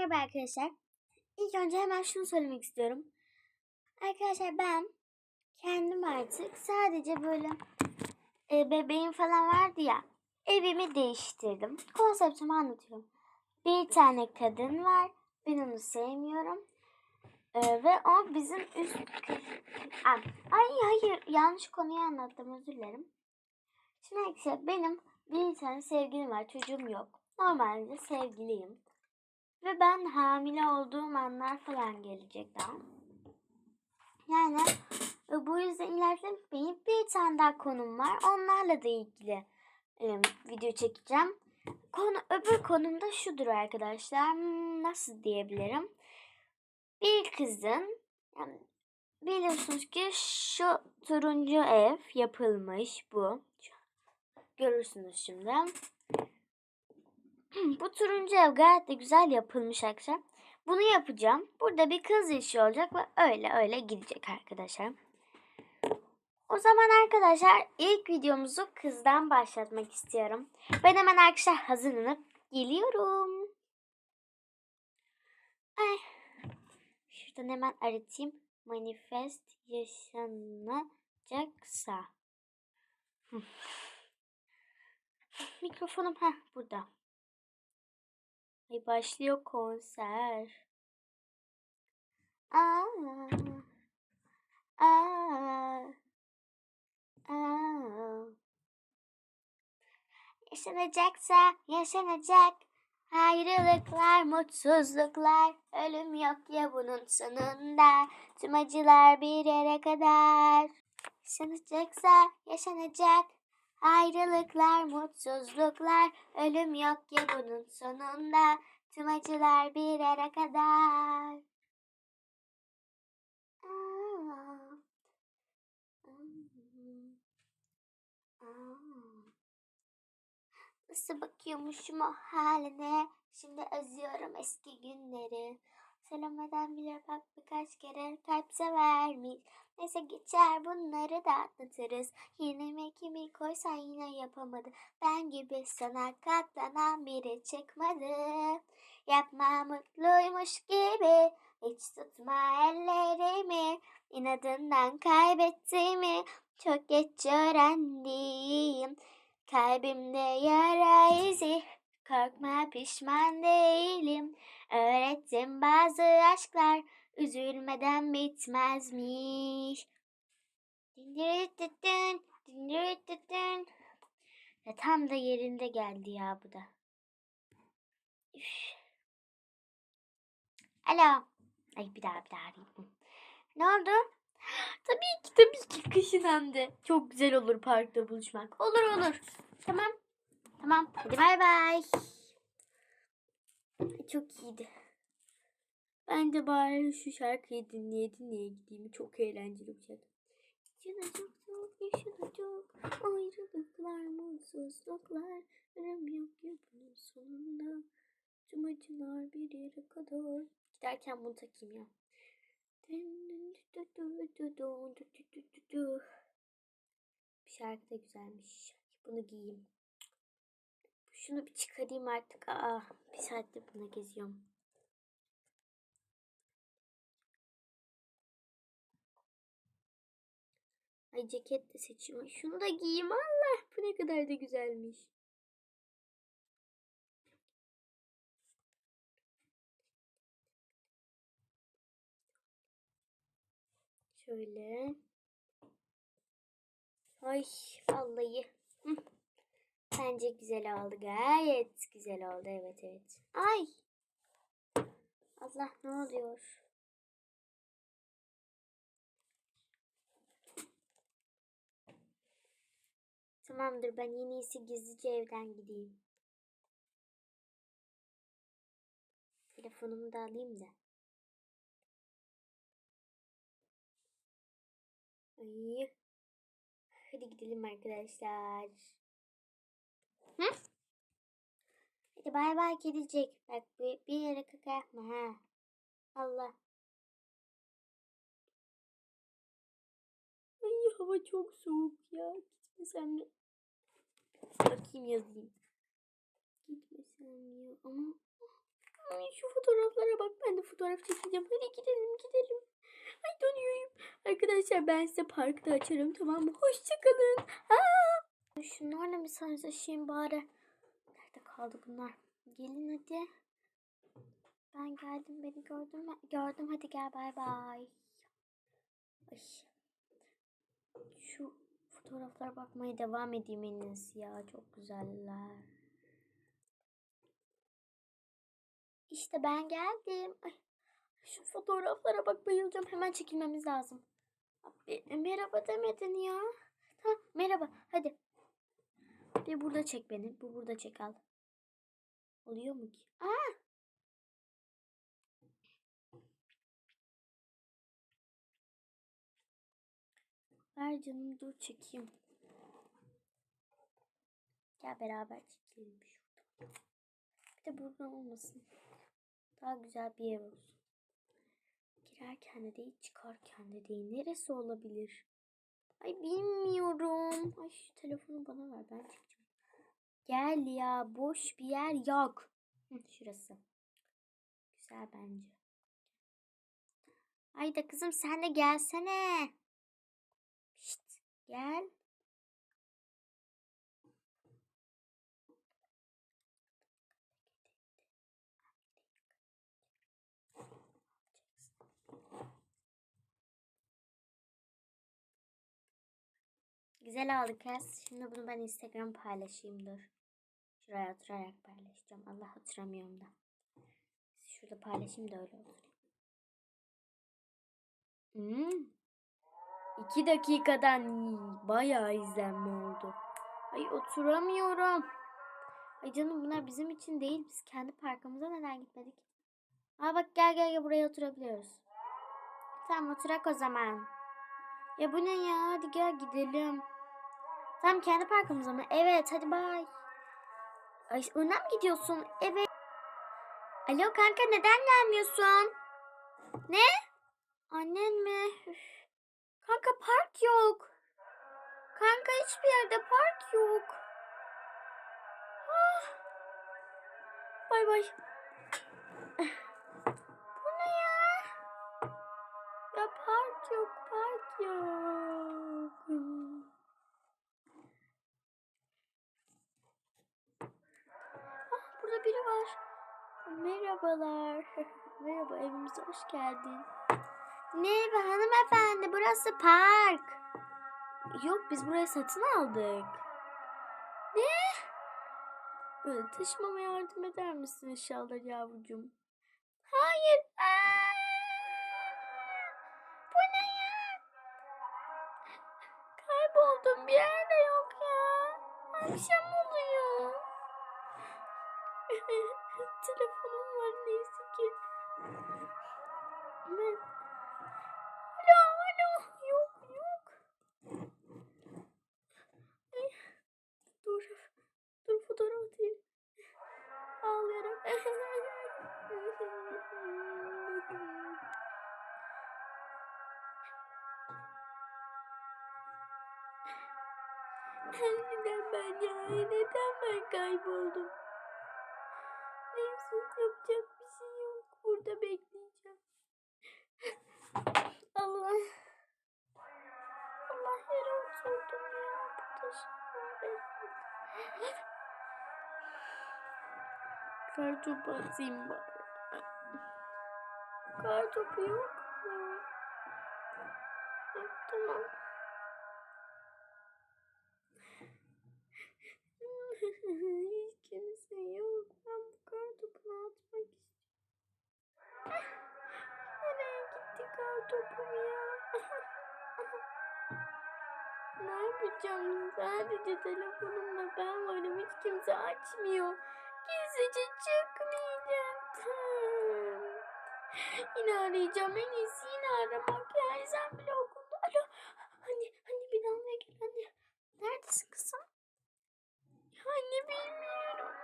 Merhaba arkadaşlar. İlk önce hemen şunu söylemek istiyorum. Arkadaşlar ben kendim artık sadece böyle e, bebeğim falan vardı ya evimi değiştirdim. Konseptimi anlatıyorum. Bir tane kadın var. Ben onu sevmiyorum. E, ve o bizim üst... Ay, ay hayır yanlış konuyu anlattım özür dilerim. Şimdi arkadaşlar benim bir tane sevgilim var çocuğum yok. Normalde sevgiliyim. Ve ben hamile olduğum anlar falan gelecek daha. Yani e, bu yüzden ileride benim bir tane daha konum var. Onlarla da ilgili e, video çekeceğim. Konu, öbür konum da şudur arkadaşlar. Hmm, Nasıl diyebilirim? Bir kızın yani biliyorsunuz ki şu turuncu ev yapılmış bu. Görürsünüz şimdi. Bu turuncu ev gayet de güzel yapılmış arkadaşlar. Bunu yapacağım. Burada bir kız işi olacak ve öyle öyle gidecek arkadaşlar. O zaman arkadaşlar ilk videomuzu kızdan başlatmak istiyorum. Ben hemen arkadaşlar hazırlanıp geliyorum. Ay. Şuradan hemen aratayım. Manifest yaşanacaksa. Mikrofonum ha burada. Ay başlıyor konser. Aa, aa, aa. Yaşanacaksa yaşanacak. Ayrılıklar, mutsuzluklar, ölüm yok ya bunun sonunda. Tüm acılar bir yere kadar. Yaşanacaksa yaşanacak. Ayrılıklar, mutsuzluklar, ölüm yok ya bunun sonunda. Tüm acılar bir yere kadar. Nasıl bakıyormuşum o haline. Şimdi özlüyorum eski günleri. Söylemeden bile bak birkaç kere kalp severmiş. Neyse geçer bunları da atlatırız. Yine mi kimi koysan yine yapamadı. Ben gibi sana katlanan biri çıkmadı. Yapma mutluymuş gibi. Hiç tutma ellerimi. İnadından kaybettiğimi çok geç öğrendim. Kalbimde yara izi. Korkma pişman değilim. Öğrettim bazı aşklar üzülmeden bitmezmiş. Dindirittin, dindirittin. Ya tam da yerinde geldi ya bu da. Üf. Alo. Ay bir daha bir daha arayayım. Ne oldu? Tabii ki tabii ki kışın hem de. Çok güzel olur parkta buluşmak. Olur olur. Tamam. Tamam. Hadi bay bay. Çok iyiydi. Ben de bari şu şarkıyı dinleye dinleye gideyim. Çok eğlenceli bir şarkı. Yaşanacak çok yaşanacak. Ayrılıklar, mutsuzluklar. Ölüm yok ya bunun sonunda. Tüm acılar bir yere kadar. Giderken bunu takayım ya. Bir şarkı da güzelmiş. Bunu giyeyim. Şunu bir çıkarayım artık. Aa, bir saattir buna geziyorum. Ay ceket de seçiyorum. Şunu da giyeyim. Allah bu ne kadar da güzelmiş. Şöyle. Ay vallahi. Bence güzel oldu. Gayet güzel oldu. Evet evet. Ay. Allah ne oluyor? Tamamdır ben en iyisi gizlice evden gideyim. Telefonumu da alayım da. Ay. Hadi gidelim arkadaşlar. Hı? Hadi bay bay kedicik. Bak bir, bir yere kaka yapma ha. Allah. Ay hava çok soğuk ya. Gitmesem mi? Bakayım yazayım. Gitmesem ya ama Ay, şu fotoğraflara bak ben de fotoğraf çekeceğim. Hadi gidelim gidelim. Ay donuyorum. Arkadaşlar ben size parkta açarım tamam mı? Hoşçakalın. Aa! Şunlarla mesajlaşayım bari. Nerede kaldı bunlar? Gelin hadi. Ben geldim beni gördün mü? Gördüm hadi gel bay bay. Ay. Şu fotoğraflara bakmaya devam edeyim en ya. Çok güzeller. İşte ben geldim. Ay, şu fotoğraflara bak bayılacağım. Hemen çekilmemiz lazım. Abi, merhaba demedin ya. Tamam merhaba hadi. Bir burada çek beni. Bu burada çek al. Oluyor mu ki? Aa! Ver canım dur çekeyim. Gel beraber çekelim şurada. Bir de burada olmasın. Daha güzel bir yer olsun. Girerken de değil, çıkarken de değil. Neresi olabilir? Ay bilmiyorum. Ay şu telefonu bana ver ben çekeceğim. Gel ya boş bir yer yok. Hı, şurası. Güzel bence. Ay da kızım sen de gelsene. Şşt, gel. Güzel oldu kız. Şimdi bunu ben Instagram paylaşayım dur. Şuraya oturarak paylaşacağım. Allah oturamıyorum da. Şurada paylaşayım da öyle olur. Hmm. İki dakikadan bayağı izlenme oldu. Ay oturamıyorum. Ay canım bunlar bizim için değil. Biz kendi parkımıza neden gitmedik? Aa bak gel gel gel buraya oturabiliyoruz. Tamam oturak o zaman. Ya bu ne ya? Hadi gel gidelim. Tamam kendi parkımıza mı? Evet hadi bay. Ay önden mi gidiyorsun? Evet. Alo kanka neden gelmiyorsun? Ne? Annen mi? Kanka park yok. Kanka hiçbir yerde park yok. Ah. Bay bay. Bu ne ya? Ya park yok, park yok. Ah burada biri var. Merhabalar. Merhaba evimize hoş geldin. Ne be hanımefendi burası park. Yok biz burayı satın aldık. Ne? Böyle taşımama yardım eder misin inşallah yavrucuğum? Hayır. Aa! Bu ne ya? Kayboldum bir yerde yok ya. Akşam oluyor. Telefonum var neyse ki. Ben... Alo alo yok yok. Dur dur fotoğraf atayım. Ağlayarak. Neden ben ya? Neden ben kayboldum? Yapacak bir şey yok. Burada bekleyeceğim. Allah. Allah yere oturdum ya. Bu taşınma Kartopu atayım bari. Kartopu yok mu? Tamam. ne yapacağım? Sadece telefonumla ben varım. Hiç kimse açmıyor. Gizlice çıkmayacaktım. Yine arayacağım. En iyisi yine aramak. Yani sen bile okulda. Alo. Hani, hani bir almaya gel anne. Neredesin kızım? Anne bilmiyorum.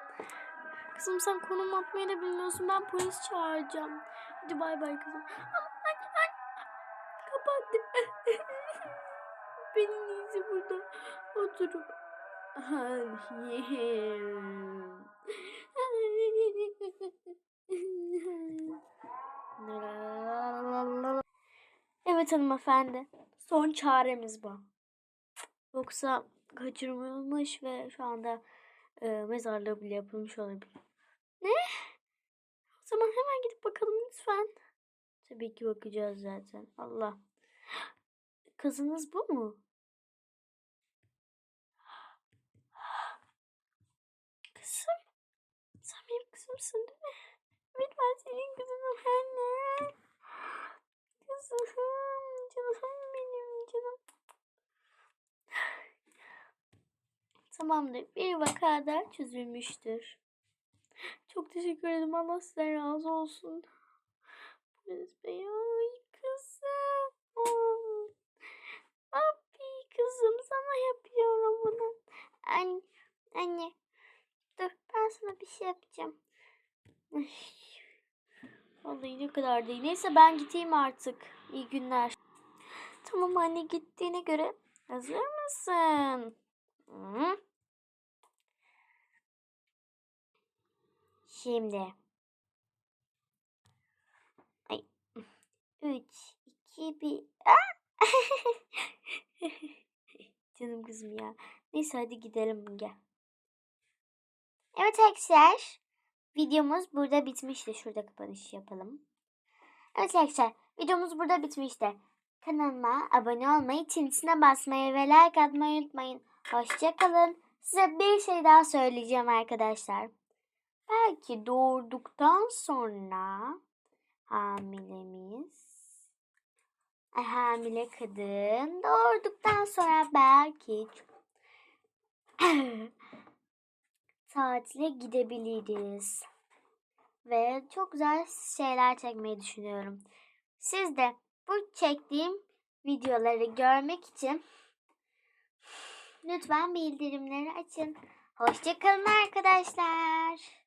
Kızım sen konum atmayı da bilmiyorsun. Ben polis çağıracağım. Hadi bay bay kızım. Ama Evet hanımefendi. Son çaremiz bu. Yoksa kaçırılmış ve şu anda e, mezarlığı bile yapılmış olabilir. Ne? O zaman hemen gidip bakalım lütfen. Tabii ki bakacağız zaten. Allah. Kızınız bu mu? Kızım. Sen benim kızımsın değil mi? Evet ben senin kızınım anne. Kızım. Canım benim canım. Tamamdır. Bir vaka da çözülmüştür. Çok teşekkür ederim. Allah size razı olsun. Polis bey. Kızım. Abi kızım sana yapıyorum bunu. Anne. Anne. Dur ben sana bir şey yapacağım. Vallahi ne kadar değil. Neyse ben gideyim artık. İyi günler. Tamam anne gittiğine göre hazır mısın? Hı? Şimdi. Ay. Üç, iki, bir. Canım kızım ya. Neyse hadi gidelim gel. Evet arkadaşlar. Videomuz burada bitmişti. Şurada kapanış yapalım. Evet arkadaşlar. Videomuz burada bitmişti. Kanalıma abone olmayı, çinsine basmayı ve like atmayı unutmayın. Hoşçakalın. Size bir şey daha söyleyeceğim arkadaşlar. Belki doğurduktan sonra hamilemiz hamile kadın doğurduktan sonra belki tatile gidebiliriz. Ve çok güzel şeyler çekmeyi düşünüyorum. Siz de bu çektiğim videoları görmek için lütfen bildirimleri açın. Hoşçakalın arkadaşlar.